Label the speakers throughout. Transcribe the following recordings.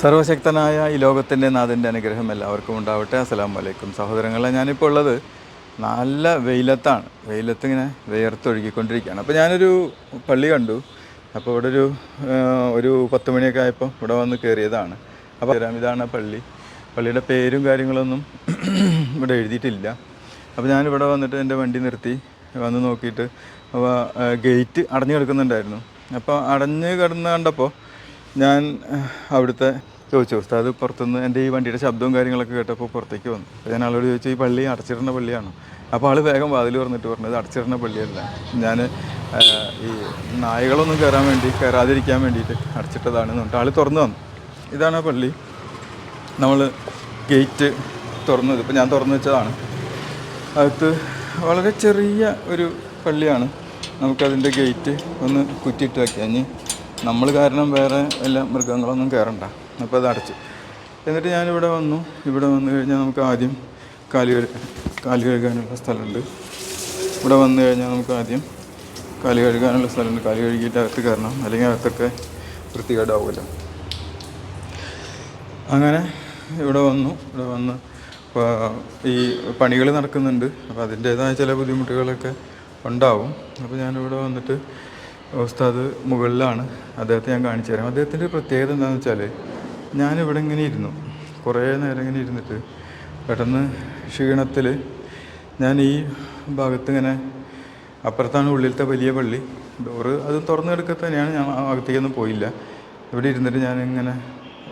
Speaker 1: സർവശക്തനായ ഈ ലോകത്തിന്റെ നാഥന്റെ അനുഗ്രഹം എല്ലാവർക്കും ഉണ്ടാവട്ടെ. അസ്സാം വലൈക്കും സഹോദരങ്ങളെ ഞാനിപ്പോൾ ഉള്ളത് നല്ല വെയിലത്താണ്. വെയിലത്ത് ഇങ്ങനെ വിയർത്തൊഴുകിക്കൊണ്ടിരിക്കുകയാണ്. അപ്പോൾ ഞാനൊരു പള്ളി കണ്ടു. അപ്പോൾ ഇവിടെ ഒരു ഒരു പത്ത് മണിയൊക്കെ ആയപ്പോൾ ഇവിടെ വന്ന് കയറിയതാണ്. അപ്പോൾ ഇതാണ് പള്ളി. പള്ളിയുടെ പേരും കാര്യങ്ങളൊന്നും ഇവിടെ എഴുതിയിട്ടില്ല. അപ്പോൾ ഞാനിവിടെ വന്നിട്ട് എന്റെ വണ്ടി നിർത്തി വന്ന് നോക്കിയിട്ട് അപ്പോൾ ഗേറ്റ് അടഞ്ഞു കിടക്കുന്നുണ്ടായിരുന്നു. അപ്പോൾ അടഞ്ഞ് കിടന്ന് കണ്ടപ്പോൾ ഞാൻ അവിടുത്തെ ചോദിച്ചു ഉസ്താദ് പുറത്തുനിന്ന് എന്റെ ഈ വണ്ടിയുടെ ശബ്ദവും കാര്യങ്ങളൊക്കെ കേട്ടപ്പോൾ പുറത്തേക്ക് വന്നു. അപ്പോൾ ഞാൻ ആളോട് ചോദിച്ചു ഈ പള്ളി അടച്ചിടുന്ന പള്ളിയാണോ? അപ്പോൾ ആൾ വേഗം വാതിൽ പറഞ്ഞിട്ട് പറഞ്ഞത് അടച്ചിടുന്ന പള്ളിയല്ല. ഞാൻ ഈ നായകളൊന്നും കയറാൻ വേണ്ടി കയറാതിരിക്കാൻ വേണ്ടിയിട്ട് അടച്ചിട്ടതാണെന്ന് പറഞ്ഞിട്ട് ആൾ തുറന്നു വന്നു ഇതാണ് ആ പള്ളി. നമ്മൾ ഗേറ്റ് തുറന്നത്. ഇപ്പോൾ ഞാൻ തുറന്നു വെച്ചതാണ്. അകത്ത് വളരെ ചെറിയ ഒരു പള്ളിയാണ്. നമുക്കതിന്റെ ഗേറ്റ് ഒന്ന് കുറ്റിയിട്ട് വയ്ക്കാം നമ്മൾ കാരണം വേറെ എല്ലാ മൃഗങ്ങളൊന്നും കയറണ്ട. അപ്പോൾ അത് അടച്ചു. എന്നിട്ട് ഞാനിവിടെ വന്നു. ഇവിടെ വന്നു കഴിഞ്ഞാൽ നമുക്ക് ആദ്യം കാലി കാലി കഴുകാനുള്ള സ്ഥലമുണ്ട്. ഇവിടെ വന്നു കഴിഞ്ഞാൽ നമുക്ക് ആദ്യം കാലി കഴുകാനുള്ള സ്ഥലമുണ്ട്. കാലി കഴുകിയിട്ട് അകത്ത് കയറണം. അല്ലെങ്കിൽ അകത്തൊക്കെ വൃത്തികേടാവുമല്ലോ. അങ്ങനെ ഇവിടെ വന്നു. ഇവിടെ വന്ന് ഈ പണികൾ നടക്കുന്നുണ്ട്. അപ്പോൾ അതിന്റേതായ ചില ബുദ്ധിമുട്ടുകളൊക്കെ ഉണ്ടാവും. അപ്പോൾ ഞാനിവിടെ വന്നിട്ട് ഉസ്താദ് മുകളിലാണ്. അദ്ദേഹത്തെ ഞാൻ കാണിച്ചു തരാം. അദ്ദേഹത്തിന്റെ പ്രത്യേകത എന്താണെന്ന് വെച്ചാൽ ഞാനിവിടെ ഇങ്ങനെ ഇരുന്നു. കുറേ നേരം ഇങ്ങനെ ഇരുന്നിട്ട് പെട്ടെന്ന് ക്ഷീണത്തിൽ ഞാൻ ഈ ഭാഗത്ത് ഇങ്ങനെ അപ്പുറത്താണ് ഉള്ളിലത്തെ വലിയ പള്ളി. ഡോറ് അത് തുറന്നു കിടക്കുക തന്നെയാണ്. ഞാൻ ആ അകത്തേക്കൊന്നും പോയില്ല. ഇവിടെ ഇരുന്നിട്ട് ഞാൻ ഇങ്ങനെ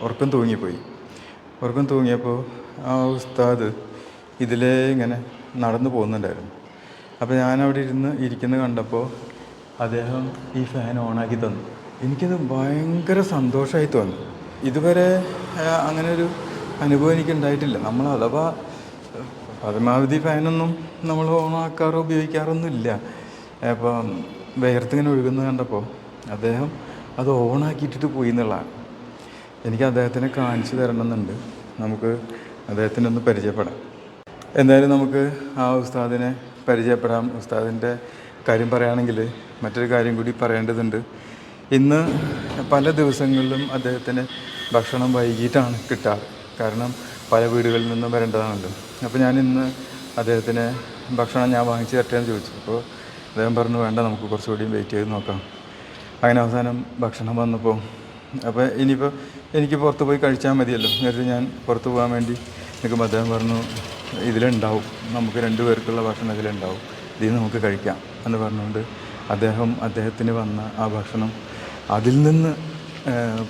Speaker 1: ഉറക്കം തൂങ്ങിപ്പോയി. ഉറക്കം തൂങ്ങിയപ്പോൾ ആ ഉസ്താദ് ഇതിലേ ഇങ്ങനെ നടന്നു പോകുന്നുണ്ടായിരുന്നു. അപ്പോൾ ഞാൻ അവിടെ ഇരുന്ന് ഇരിക്കുന്നത് കണ്ടപ്പോൾ അദ്ദേഹം ഈ ഫാൻ ഓണാക്കി തന്നു. എനിക്കത് ഭയങ്കര സന്തോഷമായി തോന്നി. ഇതുവരെ അങ്ങനെ ഒരു അനുഭവം എനിക്ക് ഉണ്ടായിട്ടില്ല നമ്മൾ അഥവാ പരമാവധി ഫാനൊന്നും നമ്മൾ ഓണാക്കാറോ ഉപയോഗിക്കാറൊന്നും ഇല്ല അപ്പം വേർത്തിങ്ങനെ ഒഴുകുന്നത് കണ്ടപ്പോൾ അദ്ദേഹം അത് ഓണാക്കിയിട്ടിട്ട് പോയി എന്നുള്ളതാണ്. എനിക്ക് അദ്ദേഹത്തിനെ കാണിച്ചു തരണമെന്നുണ്ട്. നമുക്ക് അദ്ദേഹത്തിനെ ഒന്ന് പരിചയപ്പെടാം. എന്തായാലും നമുക്ക് ആ ഉസ്താദിനെ പരിചയപ്പെടാം. ഉസ്താദിന്റെ കാര്യം പറയുകയാണെങ്കിൽ മറ്റൊരു കാര്യം കൂടി പറയേണ്ടതുണ്ട്. ഇന്ന് പല ദിവസങ്ങളിലും അദ്ദേഹത്തിന് ഭക്ഷണം വൈകിട്ടാണ് കിട്ടാറ്. കാരണം പല വീടുകളിൽ നിന്നും വരേണ്ടതാണല്ലോ. അപ്പോൾ ഞാൻ ഇന്ന് അദ്ദേഹത്തിന് ഭക്ഷണം ഞാൻ വാങ്ങിച്ച് തരട്ടേന്ന് ചോദിച്ചു. അപ്പോൾ അദ്ദേഹം പറഞ്ഞു വേണ്ട നമുക്ക് കുറച്ചുകൂടി വെയിറ്റ് ചെയ്ത് നോക്കാം. അങ്ങനെ അവസാനം ഭക്ഷണം വന്നപ്പോൾ അപ്പോൾ ഇനിയിപ്പോൾ എനിക്ക് പുറത്ത് പോയി കഴിച്ചാൽ മതിയല്ലോ. നേരത്തെ ഞാൻ പുറത്ത് പോകാൻ വേണ്ടി നിൽക്കുമ്പോൾ അദ്ദേഹം പറഞ്ഞു ഇതിലുണ്ടാവും. നമുക്ക് രണ്ട് പേർക്കുള്ള ഭക്ഷണം ഇതിലുണ്ടാവും. ഇതിൽ നമുക്ക് കഴിക്കാം എന്ന് പറഞ്ഞുകൊണ്ട് അദ്ദേഹം അദ്ദേഹത്തിന് വന്ന ആ ഭക്ഷണം അതിൽ നിന്ന്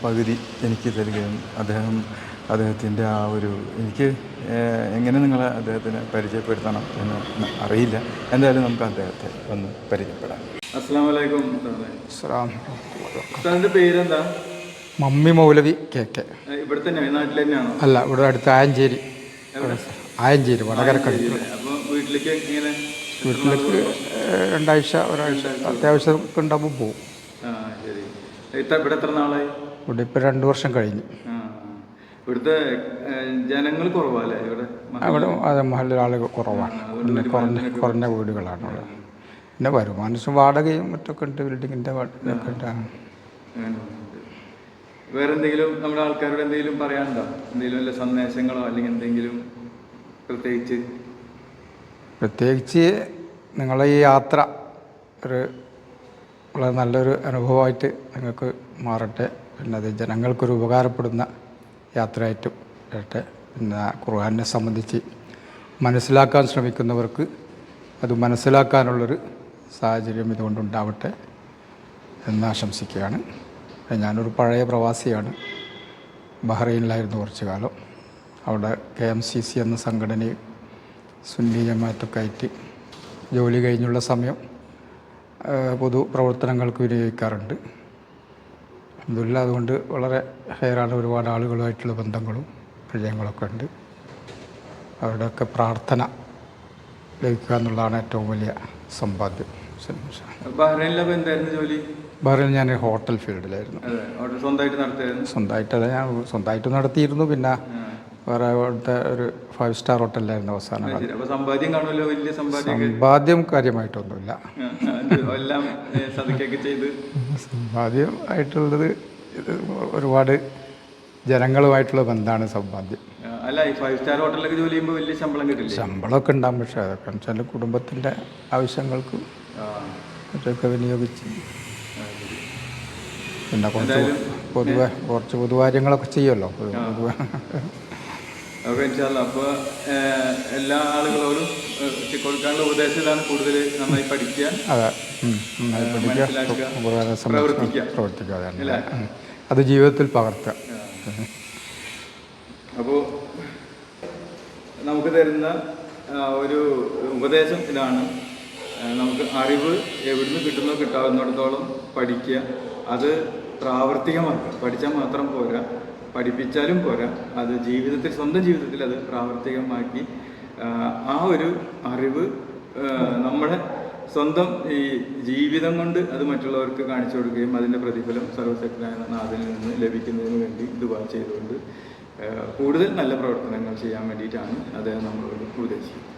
Speaker 1: പകുതി എനിക്ക് തരികയും അദ്ദേഹം അദ്ദേഹത്തിന്റെ ആ ഒരു എനിക്ക് എങ്ങനെ നിങ്ങളെ അദ്ദേഹത്തിന് പരിചയപ്പെടുത്തണം എന്ന് അറിയില്ല. എന്തായാലും നമുക്ക് അദ്ദേഹത്തെ ഒന്ന് പരിചയപ്പെടാം. അസ്സാം വലൈക്കും പേരെന്താ?
Speaker 2: മമ്മി മൗലവി കെ കെ.
Speaker 1: ഇവിടെ തന്നെയാണ്? നാട്ടിൽ തന്നെയാണോ?
Speaker 2: അല്ല ഇവിടെ അടുത്ത് ആയഞ്ചേരി. ആയഞ്ചേരി വടകരക്കടി
Speaker 1: അപ്പോൾ വീട്ടിലേക്ക് ഇങ്ങനെ
Speaker 2: വീട്ടിലേക്ക് രണ്ടാഴ്ച ഒരാഴ്ച അത്യാവശ്യം ഉണ്ടാകുമ്പോൾ പോകും
Speaker 1: ഇവിടെ എത്ര നാളായി?
Speaker 2: ഇവിടെ രണ്ട് വർഷം കഴിഞ്ഞു.
Speaker 1: ഇവിടുത്തെ ജനങ്ങൾ കുറവല്ലേ ഇവിടെ?
Speaker 2: അവിടെ അത് മഹലിൽ ആളുകൾ കുറവാണ് പിന്നെ കുറഞ്ഞ കുറഞ്ഞ വീടുകളാണ് അവിടെ പിന്നെ വരുമാനം വാടകയും മറ്റൊക്കെ ഉണ്ട് ബിൽഡിങ്ങിന്റെ ഉണ്ട്.
Speaker 1: വേറെ എന്തെങ്കിലും നമ്മുടെ ആൾക്കാരോട് എന്തെങ്കിലും പറയാനുണ്ടോ? എന്തെങ്കിലും വല്ല സന്ദേശങ്ങളോ അല്ലെങ്കിൽ എന്തെങ്കിലും പ്രത്യേകിച്ച്?
Speaker 2: പ്രത്യേകിച്ച് നിങ്ങളെ ഈ യാത്ര ഒരു വളരെ നല്ലൊരു അനുഭവമായിട്ട് നിങ്ങൾക്ക് മാറട്ടെ. പിന്നെ അത് ജനങ്ങൾക്കൊരു ഉപകാരപ്പെടുന്ന യാത്രയായിട്ടും വരട്ടെ. പിന്നെ ഖുർആാനെ സംബന്ധിച്ച് മനസ്സിലാക്കാൻ ശ്രമിക്കുന്നവർക്ക് അത് മനസ്സിലാക്കാനുള്ളൊരു സാഹചര്യം ഇതുകൊണ്ടുണ്ടാവട്ടെ എന്ന് ആശംസിക്കുകയാണ്. ഞാനൊരു പഴയ പ്രവാസിയാണ്. ബഹ്റൈനിലായിരുന്നു കുറച്ച് കാലം അവിടെ കെ എം സി സി എന്ന സംഘടനയും സുന്നി ആയിട്ട് ജോലി കഴിഞ്ഞുള്ള സമയം പൊതു പ്രവർത്തനങ്ങൾക്ക് വിനിയോഗിക്കാറുണ്ട്. അതുമില്ല അതുകൊണ്ട് വളരെ ഹെയറാണ് ഒരുപാട് ആളുകളുമായിട്ടുള്ള ബന്ധങ്ങളും പരിചയങ്ങളൊക്കെ ഉണ്ട്. അവരുടെയൊക്കെ പ്രാർത്ഥന ലഭിക്കുക എന്നുള്ളതാണ് ഏറ്റവും വലിയ സമ്പാദ്യം.
Speaker 1: ബഹ്റൈനിലപ്പോൾ എന്തായിരുന്നു ജോലി?
Speaker 2: ബഹ്റൈനിൽ ഞാൻ ഹോട്ടൽ ഫീൽഡിലായിരുന്നു.
Speaker 1: സ്വന്തമായിട്ട് നടത്തിയായിരുന്നു?
Speaker 2: സ്വന്തമായിട്ടല്ല ഞാൻ സ്വന്തമായിട്ട് നടത്തിയിരുന്നു. പിന്നെ വേറെ അവിടുത്തെ ഒരു ഫൈവ് സ്റ്റാർ ഹോട്ടലിലായിരുന്നു അവസാനം.
Speaker 1: സമ്പാദ്യം
Speaker 2: കാര്യമായിട്ടൊന്നുമില്ല. സമ്പാദ്യം ആയിട്ടുള്ളത് ഒരുപാട് ജനങ്ങളുമായിട്ടുള്ള ബന്ധമാണ് സമ്പാദ്യം.
Speaker 1: അല്ല ഈ ഫൈവ് സ്റ്റാർ ഹോട്ടലിലൊക്കെ ജോലി ചെയ്യുമ്പോൾ വലിയ ശമ്പളം കിട്ടില്ല?
Speaker 2: ശമ്പളമൊക്കെ ഉണ്ടാകും പക്ഷേ അതൊക്കെ വെച്ചാൽ കുടുംബത്തിന്റെ ആവശ്യങ്ങൾക്ക് മറ്റൊക്കെ വിനിയോഗിച്ച്. പിന്നെ കുറച്ച് പൊതുവെ കുറച്ച് പൊതുവാര്യങ്ങളൊക്കെ ചെയ്യുമല്ലോ. പൊതുവെ.
Speaker 1: അപ്പോൾ ഇൻഷാല്ല അപ്പോൾ എല്ലാ ആളുകളോടും കൊടുക്കാനുള്ള ഉപദേശം ഇതാണ് കൂടുതൽ നന്നായി പഠിക്കുക. മനസ്സിലാക്കുക, പ്രവർത്തിക്കുക.
Speaker 2: അത് ജീവിതത്തിൽ പകർത്തുക.
Speaker 1: അപ്പോൾ നമുക്ക് തരുന്ന ഒരു ഉപദേശം ഇതാണ്. നമുക്ക് അറിവ് എവിടുന്ന് കിട്ടുന്നോ കിട്ടാവുന്നിടത്തോളം പഠിക്കുക. അത് പ്രാവർത്തികമാക്കുക. പഠിച്ചാൽ മാത്രം പോരാ. പഠിപ്പിച്ചാലും പോരാ. അത് ജീവിതത്തിൽ സ്വന്തം ജീവിതത്തിൽ അത് പ്രാവർത്തികമാക്കി ആ, ഒരു അറിവ് നമ്മുടെ സ്വന്തം ഈ ജീവിതം കൊണ്ട് അത് മറ്റുള്ളവർക്ക് കാണിച്ചു കൊടുക്കുകയും അതിന്റെ പ്രതിഫലം സർവശക്തനായ നാദിൽ നിന്ന് ലഭിക്കുന്നതിന് വേണ്ടി ദുബാ ചെയ്തുകൊണ്ട് കൂടുതൽ നല്ല പ്രവർത്തനങ്ങൾ ചെയ്യാൻ വേണ്ടിയിട്ടാണ് അദ്ദേഹം നമ്മളോട് ഉപദേശിച്ചത്